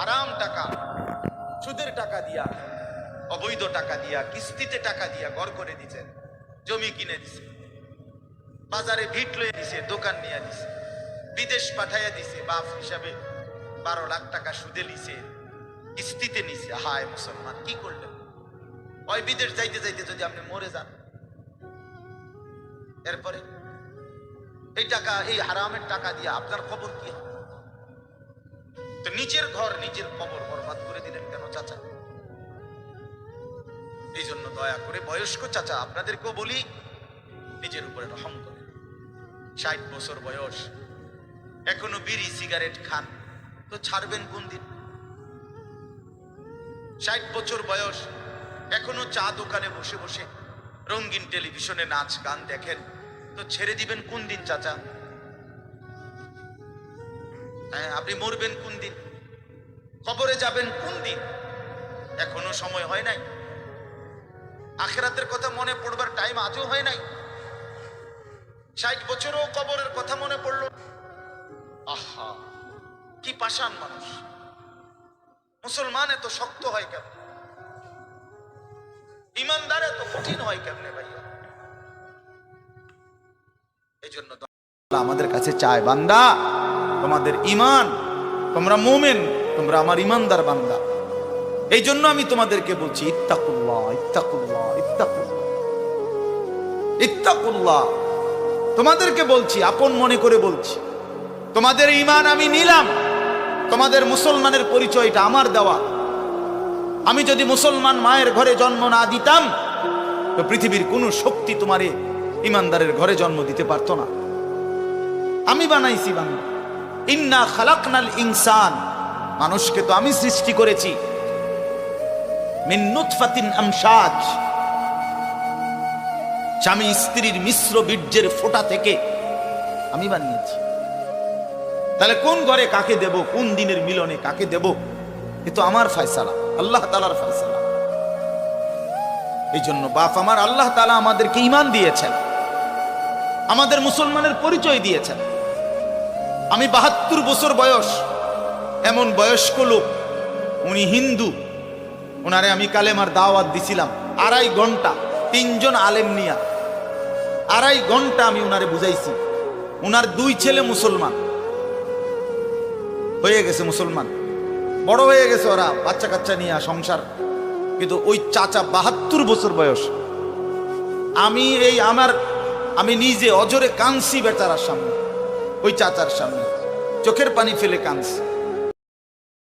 আরাম টাকা, সুদের টাকা দিয়া, অবৈধ টাকা দিয়া, কিস্তিতে টাকা দিয়া ঘর করে দিছেন, জমি কিনে দিছে। বাজারে ভিট লয়ে দিছে, দোকান নিয়ে দিছে। বিদেশ পাঠাইয়া দিছে, বাপ হিসাবে বারো লাখ টাকা সুদে নিছে কিস্তিতে নিছে। হায় মুসলমান, কি করলেন? ওই বিদেশ যাইতে যাইতে যদি আপনি মরে যান, এরপরে এই টাকা, এই হারামের টাকা দিয়ে আপনার খবর কি? হবে? নিজের ঘর, নিজের কবর বরবাদ করে দিলেন কেন চাচা? এই জন্য দয়া করে বয়স্ক চাচা, আপনাদেরকেও বলি, নিজের উপরে রহম করেন। ষাট বছর বয়স, এখনও বিড়ি, সিগারেট খান, তো ছাড়বেন কোন দিন? ষাট বছর বয়স, এখনও চা দোকানে বসে বসে রঙিন টেলিভিশনে নাচ, গান দেখেন, তো ছেড়ে দিবেন কোন দিন চাচা? হ্যাঁ আপনি মরবেন কোন দিন? কবরে যাবেন কোন দিন? এখনও সময় হয় নাই। আখেরাতের কথা মনে পড়বার টাইম আজও হয় নাই। ষাট বছরও কবরের কথা মনে পড়ল। আহা, কি পাষাণ মানুষ। মুসলমান এত শক্ত হয় কেন ইমানদার এত কঠিন হয় কেমনে ভাইয়া? এই জন্য আমাদের কাছে চায় বান্দা, তোমাদের ইমান তোমরা মোমেন। তোমরা আমার ইমানদার বান্দা। এই জন্য আমি তোমাদেরকে বলছি, ইত্তাকুল্লাহ ইত্তাকুল্লাহ ইত্তাকুল্লাহ। ইত্তাকুল্লাহ। তোমাদেরকে বলছি, আপন মনে করে বলছি, তোমাদের ইমান আমি নিলাম, তোমাদের মুসলমানের পরিচয়টা আমার দেওয়া। আমি যদি মুসলমান মায়ের ঘরে জন্ম না দিতাম, তো পৃথিবীর কোনো শক্তি তোমারে ইমানদারের ঘরে জন্ম দিতে পারতো না। আমি বানাইছি বাংলা ইন্না খালাকনাল ইনসান। মানুষকে তো আমি সৃষ্টি করেছি। স্বামী স্ত্রীর মিশ্র বীর্যের ফোঁটা থেকে আমি বানিয়েছি। তাহলে কোন ঘরে কাকে দেব, কোন দিনের মিলনে কাকে দেব, এ তো আমার ফয়সালা, আল্লাহ তালার ফয়সালা। এই জন্য বাপ আমার, আল্লাহ তালা আমাদেরকে ইমান দিয়েছেন। আমাদের মুসলমানের পরিচয় দিয়েছেন। আমি বাহাত্তর বছর বয়স এমন বয়স্ক লোক, উনি হিন্দু। ওনারে আমি কালেমার দাওয়াত দিছিলাম। আড়াই ঘণ্টা, তিনজন আলেম নিয়া। আড়াই ঘণ্টা আমি উনারে বুঝাইছি। উনার দুই ছেলে মুসলমান। হয়ে গেছে মুসলমান। বড় হয়ে গেছে ওরা বাচ্চা কাচ্চা নিয়ে সংসার। কিন্তু ওই চাচা বাহাত্তর বছর বয়স। আমি এই আমার, আমি নিজে অজরে কাঁদছি বেচারার সামনে, ওই চাচার সামনে। চোখের পানি ফেলে কাঁদছি।